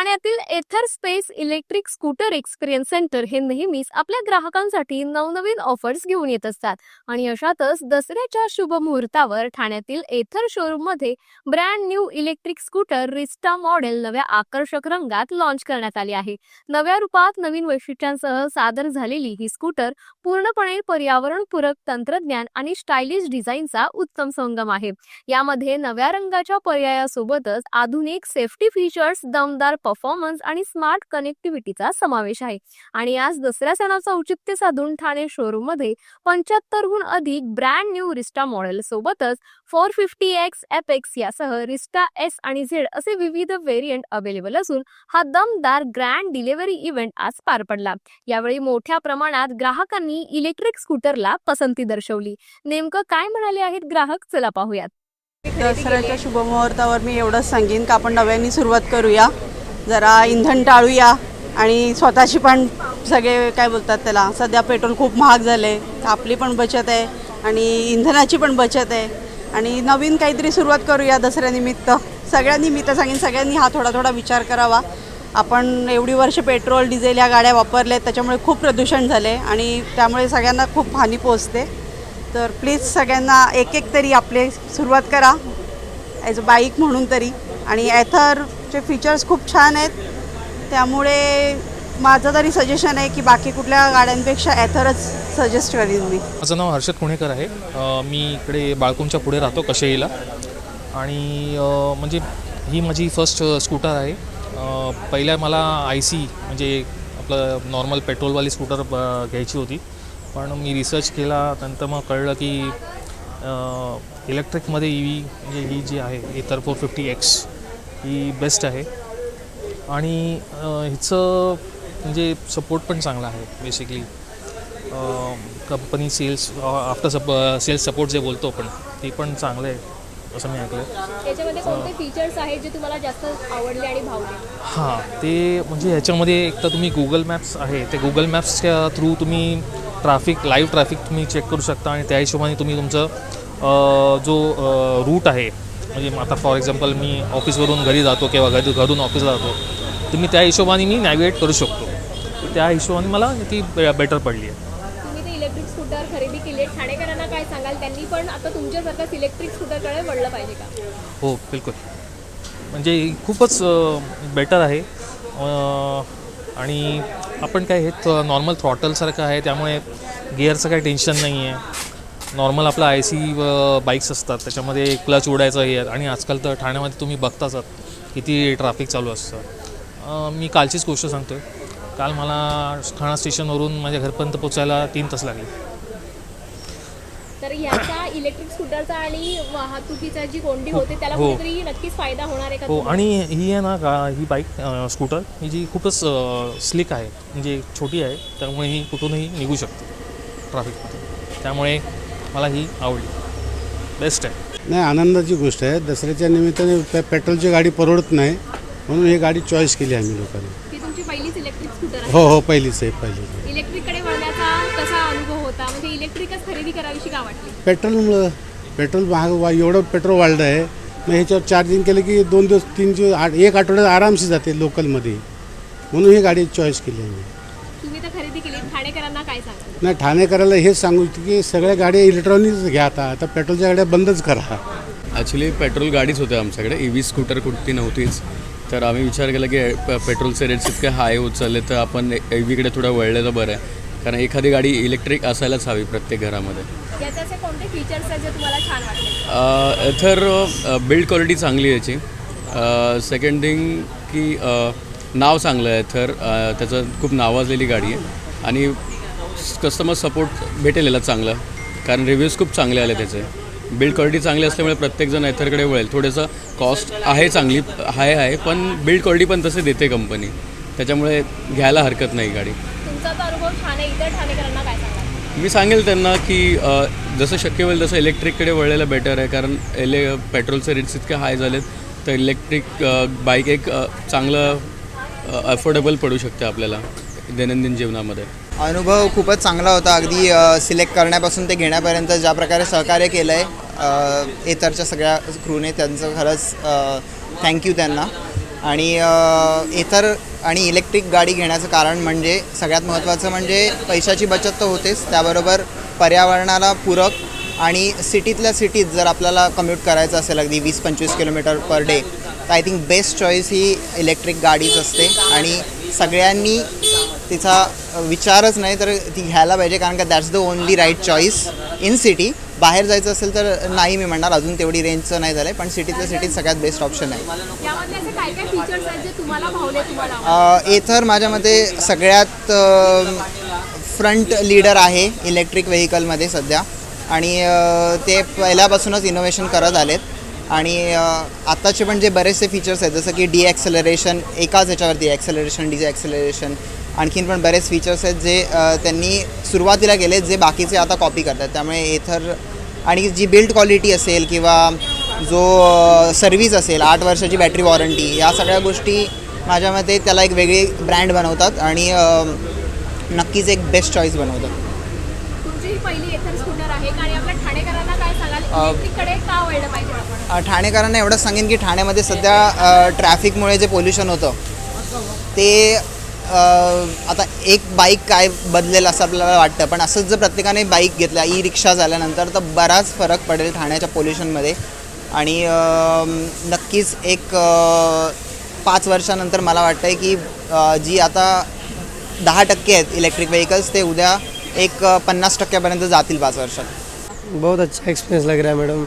ठाण्यातील Ather space electric scooter experience centre हे नेहमीच आपल्या ग्राहकांसाठी नवनवीन ऑफर्स घेऊन येत असतात. आणि अशातच दसऱ्याच्या शुभ मुहूर्तावर ठाण्यातील एथर शोरूममध्ये brand new electric scooter Rizta model नव्या आकर्षक रंगात लॉन्च करण्यात आली आहे. नव्या रूपात नवीन वैशिष्ट्यांसह सादर झालेली ही स्कूटर पूर्णपणे पर्यावरणपूरक तंत्रज्ञान आणि स्टायलिश डिझाईनचा उत्तम संगम आहे. यामध्ये नव्या रंगाच्या पर्यायासोबतच आधुनिक सेफ्टी फीचर्स दमदार परफॉर्मन्स आणि स्मार्ट कनेक्टिव्हिटीचा समावेश आहे. आणि आज दसऱ्या सणाचं औचित्य साधून ठाणे शोरूममध्ये पंच्याहत्तरहून अधिक ब्रँड न्यू रिस्टा मॉडेल सोबतच four fifty X F X यासह रिस्टा एस आणि झेड असे विविध व्हेरियंट अवेलेबल असून हा दमदार ग्रँड डिलिव्हरी इव्हेंट आज पार पडला. यावेळी मोठ्या प्रमाणात ग्राहकांनी इलेक्ट्रिक स्कूटरला पसंती दर्शवली. नेमकं काय म्हणाले आहेत ग्राहक? चला पाहूयात. दसऱ्याच्या शुभमुहूर्तावर मी एवढंच सांगेन का आपण नव्याने सुरुवात करूया. जरा इंधन टाळूया. आणि स्वतःची पण सगळे काय बोलतात त्याला सध्या पेट्रोल खूप महाग झाले आपली पण बचत आहे आणि इंधनाची पण बचत आहे. आणि नवीन काहीतरी सुरुवात करूया दसऱ्यानिमित्त सगळ्यांनी मी तर सांगेन सगळ्यांनी हा थोडा थोडा विचार करावा. आपण एवढी वर्ष पेट्रोल डिझेल या गाड्या वापरल्या त्याच्यामुळे खूप प्रदूषण झाले आणि त्यामुळे सगळ्यांना खूप हानी पोचते तर प्लीज सगळ्यांना एक एक तरी आपले सुरुवात करा. ॲज अ बाईक म्हणून तरी. आणि ॲथर चे फीचर्स खूप छान आहेत त्यामुळे माझं तरी सजेशन आहे की बाकी कुठल्या गाड्यांपेक्षा ॲथरच सजेस्ट करीन मी. माझं नाव हर्षद पुणेकर आहे. मी इकडे बाळकुंच्या पुढे राहतो कशेईला. आणि म्हणजे ही माझी फर्स्ट स्कूटर आहे. पहिल्या मला आय सी म्हणजे आपलं नॉर्मल पेट्रोलवाली स्कूटर ब- घ्यायची होती. पण मी रिसर्च केला नंतर मग कळलं की इलेक्ट्रिकमध्ये ई व्ही म्हणजे ही जी आहे इतर फोर फिफ्टी एक्स ही बेस्ट आहे. आणि हिचं म्हणजे सपोर्ट पण चांगला आहे बेसिकली कंपनी सेल्स आफ्टर सप सेल्स सपोर्ट जे बोलतो आपण ते पण चांगलं आहे असं मी ऐकलं त्याच्यामध्ये कोणते फीचर्स आहेत जे तुम्हाला जास्त आवडले आणि भावले? हां ते म्हणजे ह्याच्यामध्ये एक तर तुम्ही गुगल मॅप्स आहे ते गुगल मॅप्सच्या थ्रू तुम्ही ट्रॅफिक लाईव्ह ट्रॅफिक तुम्ही चेक करू शकता आणि त्या हिशोबाने तुम्ही तुमचं जो रूट आहे म्हणजे आता फॉर एक्झाम्पल मी ऑफिसवरून घरी जातो किंवा घरी घरून ऑफिसला जातो तुम्ही त्या हिशोबाने मी नॅविगेट करू शकतो. त्या हिशोबाने मला ती बेटर पडली आहे. तुम्ही ते इलेक्ट्रिक स्कूटर खरेदी केली आहे. ठाणेकरांना काय सांगाल? त्यांनी पण आता तुमच्यासारखंच इलेक्ट्रिक स्कूटरकडे वळलं पाहिजे का? हो बिलकुल. म्हणजे खूपच बेटर आहे. आणि आपण काय हे नॉर्मल थ्रॉटलसारखं आहे त्यामुळे गिअरचं काही टेन्शन नाही आहे नॉर्मल आपलं आय सी बाईक्स असतात त्याच्यामध्ये क्लच उडायचं हे. आणि आजकाल तर ठाण्यामध्ये तुम्ही बघताच आहात किती ट्रॅफिक चालू असतं मी कालचीच गोष्ट सांगतो आहे काल मला ठाणा स्टेशनवरून माझ्या घरपर्यंत पोचायला तीन तास लागले तर याचा इलेक्ट्रिक स्कूटरचा आणि वाहतुकीचा जी कोंडी हो, होते त्याला हो. कुठेतरी नक्कीच फायदा होणार आहे का हो? आणि ही आहे ना गा ही बाईक स्कूटर ही जी खूपच स्लिक आहे म्हणजे छोटी आहे त्यामुळे ही कुठूनही निघू शकते ट्रॅफिकमध्ये त्यामुळे मला ही आवडली. बेस्ट आहे. नाही आनंदाची गोष्ट आहे. दसऱ्याच्या निमित्ताने पे पेट्रोलची गाडी परवडत नाही. म्हणून ही गाडी चॉईस केली आम्ही लोकांनी. ही तुमची पहिलीच इलेक्ट्रिक स्कूटर आहे. हो हो पहिलीच आहे पहिलीच इलेक्ट्रिककडे वळण्याचा कसा अनुभव होता? म्हणजे इलेक्ट्रिकच खरेदी करावीशी का वाटली? पेट्रोलमुळं पेट्रोल महाग वा एवढं पेट्रोल वाढलं आहे. मग ह्याच्यावर चार्जिंग केलं की दोन दिवस तीन दिवस आठ एक आठवड्यात आरामशी जाते लोकलमध्ये म्हणून ही गाडी चॉईस केली आम्ही. ठाणेकरांना काय सांगाल? नाही ठाणेकराला हेच सांगू इच्छितो की सगळ्या गाड्या इलेक्ट्रॉनिकच घ्या आता. आता पेट्रोलच्या गाड्या बंदच करा. ॲक्च्युली पेट्रोल गाडीच होते आमच्याकडे. ई व्ही स्कूटर कुठती नव्हतीच. तर आम्ही विचार केला की प- पेट्रोलचे रेट्स इतके हाय होत चालले तर आपण ए व्हीकडे थोडं वळलेलं बरं. आहे कारण एखादी गाडी इलेक्ट्रिक असायलाच हवी प्रत्येक घरामध्ये. याचे असे कोणते फीचर्स आहेत जे तुम्हाला छान वाटले? तर बिल्ड क्वालिटी चांगली आहे याची. सेकंड थिंग की अ, नाव चांगलं आहे. तर त्याचं खूप नावाजलेली गाडी आहे. आणि कस्टमर सपोर्ट भेटेल याला चांगलं. कारण रिव्ह्यूज खूप चांगले आले त्याचे. बिल्ड क्वालिटी चांगली असल्यामुळे प्रत्येकजण एथरकडे वळेल. थोडंसं कॉस्ट आहे चांगली हाय आहे पण बिल्ड क्वालिटी पण तसे देते कंपनी त्याच्यामुळे घ्यायला हरकत नाही गाडी. मी सांगेल त्यांना की जसं शक्य होईल तसं इलेक्ट्रिककडे वळलेलं बेटर आहे. कारण एले पेट्रोलचे रेट्स इतके हाय झालेत तर इलेक्ट्रिक बाईक एक चांगलं अफोर्डेबल पडू शकते आपल्याला. दैनंदिन जीवनामध्ये? अनुभव खूपच चांगला होता. अगदी सिलेक्ट करण्यापासून ते घेण्यापर्यंत ज्या प्रकारे सहकार्य केलं आहे एतरच्या सगळ्या क्रूने त्यांचं खरंच थँक्यू त्यांना. आणि इतर आणि इलेक्ट्रिक गाडी घेण्याचं कारण म्हणजे सगळ्यात महत्त्वाचं म्हणजे पैशाची बचत तर होतेच. त्याबरोबर पर्यावरणाला पूरक आणि सिटीतल्या सिटीत जर आपल्याला कम्यूट करायचं असेल अगदी वीस पंचवीस किलोमीटर पर डे तर आय थिंक बेस्ट चॉईस ही इलेक्ट्रिक गाडीच असते. आणि सगळ्यांनी तिचा विचारच नाही तर ती घ्यायला पाहिजे कारण का that's the only right choice in city बाहेर जायचं असेल तर नाही मी म्हणणार अजून तेवढी रेंजचं नाही झालं आहे पण सिटीतल्या सिटीत सगळ्यात बेस्ट ऑप्शन आहे? एथर माझ्या मते सगळ्यात फ्रंट लीडर आहे इलेक्ट्रिक व्हेकलमध्ये सध्या. आणि ते पहिल्यापासूनच इनोव्हेशन करत आलेत. आणि आत्ताचे पण जे बरेचसे फीचर्स आहेत जसं की डी ॲक्सेलरेशन एकाच ह्याच्यावरती ॲक्सेलरेशन डी ॲक्सेलरेशन आणखीन पण बरेच फीचर्स आहेत जे त्यांनी सुरुवातीला केले जे बाकीचे आता कॉपी करतात. त्यामुळे एथर आणि जी बिल्ड क्वालिटी असेल किंवा जो सर्व्हिस असेल आठ वर्षाची बॅटरी वॉरंटी या सगळ्या गोष्टी माझ्या मते त्याला एक वेगळी ब्रँड बनवतात आणि नक्कीच एक बेस्ट चॉईस बनवतात. ठाणेकरांना एवढंच सांगेन की ठाण्यामध्ये सध्या ट्रॅफिकमुळे जे पोल्युशन होतं ते आता एक बाईक काय बदलेल असं आपल्याला वाटतं पण असंच जर प्रत्येकाने बाईक घेतल्या ई रिक्षा झाल्यानंतर तर बराच फरक पडेल ठाण्याच्या पोल्युशनमध्ये. आणि नक्कीच एक पाच वर्षानंतर मला वाटतं आहे की जी आता दहा टक्के आहेत इलेक्ट्रिक व्हेकल्स ते उद्या एक पन्नास टक्क्यापर्यंत जातील पाच वर्षात. बहुत अच्छा एक्सपीरियंस लग रहा है मैडम।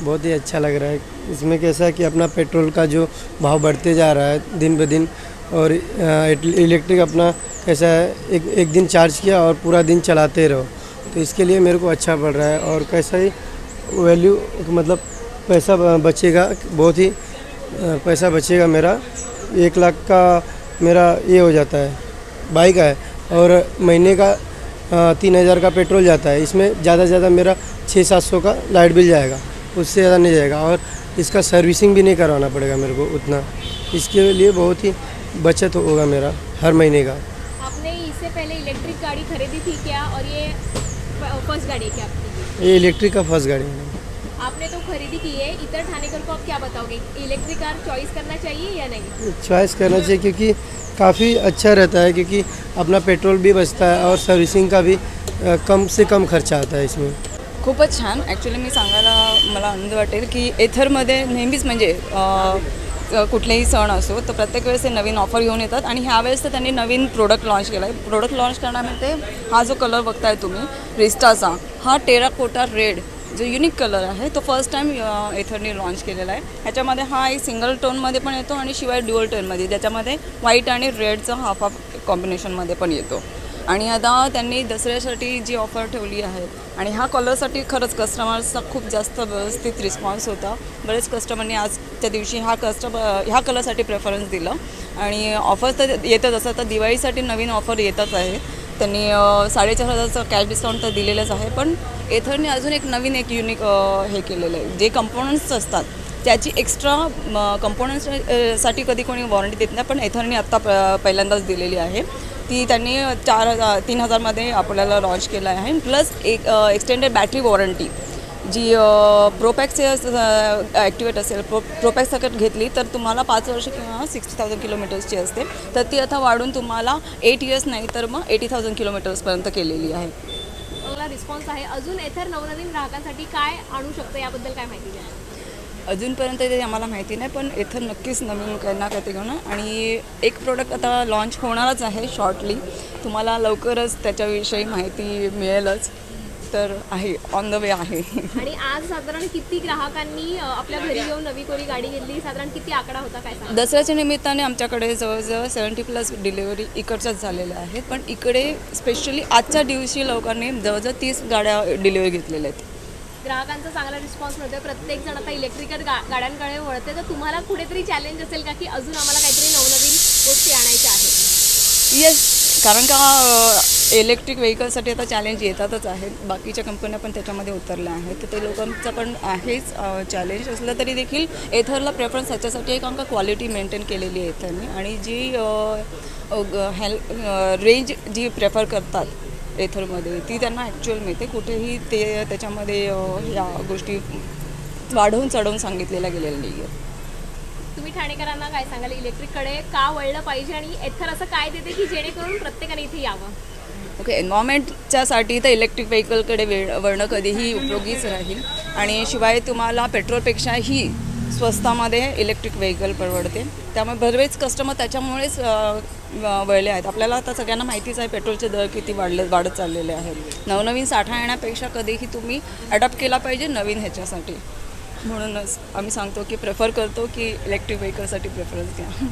बहुत ही अच्छा लग रहा है। इसमें कैसा है कि अपना पेट्रोल का जो भाव बढ़ते जा रहा है दिन ब दिन और इलेक्ट्रिक अपना कैसा है एक एक दिन चार्ज किया और पूरा दिन चलाते रहो। तो इसके लिए मेरे को अच्छा पड़ रहा है और कैसा ही वैल्यू मतलब पैसा बचेगा, बहुत ही पैसा बचेगा मेरा। एक लाख का मेरा ये हो जाता है, बाइक है और महीने का तीन हज़ार का पेट्रोल जाता है। इसमें ज़्यादा से ज़्यादा मेरा छः सात सौ का लाइट बिल जाएगा, उससे ज़्यादा नहीं जाएगा और इसका सर्विसिंग भी नहीं करवाना पड़ेगा मेरे को उतना। इसके लिए बहुत ही बचत होगा मेरा हर महीने का। आपने इससे पहले इलेक्ट्रिक गाड़ी खरीदी थी क्या? और ये फ़र्स्ट गाड़ी है क्या आपकी? ये इलेक्ट्रिक का फ़र्स्ट गाड़ी है आपने तो खरीदी की है इतर ठाणेकर को आप क्या बताओगे? इलेक्ट्रिक कार चॉइस करना चाहिए या नहीं? चॉइस करना चाहिए क्योंकि काफ़ी अच्छा रहता है क्योंकि अपना पेट्रोल भी बचता है और सर्विसिंग का भी कम से कम खर्चा आता है इसमें। खूपच छान. ॲक्च्युली मी सांगायला मला आनंद वाटेल की एथरमध्ये नेहमीच म्हणजे कुठलेही सण असो तर प्रत्येक वेळेस ते नवीन ऑफर घेऊन येतात आणि ह्यावेळेस तर त्यांनी नवीन प्रोडक्ट लॉन्च केला आहे प्रोडक्ट लॉन्च करण्यामध्ये हा जो कलर बघताय तुम्ही रिस्टाचा हा टेराकोटा रेड जो युनिक कलर आहे तो फर्स्ट टाईम एथरनी लॉन्च केलेला आहे. ह्याच्यामध्ये हा एक सिंगल टोनमध्ये पण येतो आणि शिवाय ड्युअल टोनमध्ये ज्याच्यामध्ये व्हाईट आणि रेडचं हाफ हाफ कॉम्बिनेशनमध्ये पण येतो. आणि आता त्यांनी दसऱ्यासाठी जी ऑफर ठेवली आहे आणि ह्या कलरसाठी खरंच कस्टमर्सचा खूप जास्त व्यवस्थित रिस्पॉन्स होता. बरेच कस्टमरनी त्या दिवशी हा कस्टमर ह्या कलरसाठी प्रेफरन्स दिलं. आणि ऑफर्स तर येतच असतात तर दिवाळीसाठी नवीन ऑफर येतच आहे. त्यांनी साडेचार हजारचं कॅश डिस्काउंट तर दिलेलंच आहे. पण एथरने अजून एक नवीन एक युनिक हे केलेलं आहे. जे कंपोनंट्स असतात त्याची एक्स्ट्रा कंपोनंट्ससाठी कधी कोणी वॉरंटी देत नाही. पण एथरने आत्ता प- पहिल्यांदाच दिलेली आहे. ती त्यांनी चार हजार तीन हजारमध्ये आपल्याला लॉन्च केलं आहे. प्लस एक एक्सटेंडेड बॅटरी वॉरंटी जी प्रोपॅक्स ॲक्टिवेट असेल प्रो प्रोपॅक्स सकट घेतली तर तुम्हाला पाच वर्ष किंवा सिक्स्टी थाउजंड किलोमीटर्सची असते. तर ती आता वाढून तुम्हाला एट इयर्स नाही तर मग एटी थाउजंड किलोमीटर्सपर्यंत केलेली आहे. चांगला रिस्पॉन्स आहे. अजून एथर नवनवीन ग्राहकांसाठी काय आणू शकतं याबद्दल काय माहिती द्या अजूनपर्यंत ते आम्हाला माहिती नाही पण इथं नक्कीच नवीन काही ना काहीतरी घेऊन आणि एक प्रोडक्ट आता लॉन्च होणारच आहे शॉर्टली तुम्हाला लवकरच त्याच्याविषयी माहिती मिळेलच. तर आहे ऑन द वे आहे. आणि आज साधारण किती ग्राहकांनी अ, आपल्या घरी येऊन नवी कोरी गाडी घेतली? साधारण किती आकडा होता काय सांगा दसऱ्याच्या निमित्ताने आमच्याकडे जवळजवळ सेवन्टी प्लस डिलिव्हरी इकडच्याच झालेल्या आहेत. पण इकडे स्पेशली आजच्या दिवशी लोकांनी जवळजवळ तीस गाड्या डिलिव्हरी घेतलेल्या आहेत. ग्राहकांचा चांगला रिस्पॉन्स मिळतोय. प्रत्येक जण आता इलेक्ट्रिकल गा गाड्यांकडे वळते तर तुम्हाला कुठेतरी चॅलेंज असेल का की अजून आम्हाला काहीतरी नवनवीन गोष्टी आणायच्या आहेत? येस कारण का इलेक्ट्रिक व्हेकलसाठी आता चॅलेंज येतातच आहेत. बाकीच्या कंपन्या पण त्याच्यामध्ये उतरल्या आहेत. तर ते लोकांचं पण आहेच चॅलेंज असलं तरी देखील एथरला प्रेफरन्स ह्याच्यासाठी आहे कारण का क्वालिटी मेंटेन केलेली आहे एथरने आणि जी हेल् रेंज जी प्रेफर करतात एथरमध्ये ती त्यांना ॲक्च्युअल मिळते. कुठेही ते त्याच्यामध्ये या गोष्टी वाढवून चढवून सांगितलेल्या गेलेल्या नाही आहेत तुम्ही ठाणेकरांना काय सांगाल? इलेक्ट्रिककडे का वळलं पाहिजे? आणि एथर असं काय देते की जेणेकरून प्रत्येकाने इथे यावं? ओके एन्व्हायरमेंटच्यासाठी तर इलेक्ट्रिक व्हेकलकडे वेळ वळणं कधीही उपयोगीच राहील. आणि शिवाय तुम्हाला पेट्रोलपेक्षाही स्वस्तामध्ये इलेक्ट्रिक व्हेकल परवडते. त्यामुळे बरेच कस्टमर त्याच्यामुळेच व- वळले आहेत. आपल्याला आता सगळ्यांना माहितीच आहे पेट्रोलचे दर किती वाढले वाढत चाललेले आहेत. नवनवीन साठा येण्यापेक्षा कधीही तुम्ही अडॉप्ट केला पाहिजे नवीन ह्याच्यासाठी. म्हणूनच आम्ही सांगतो की प्रेफर करतो की इलेक्ट्रिक व्हेकलसाठी प्रेफरन्स द्या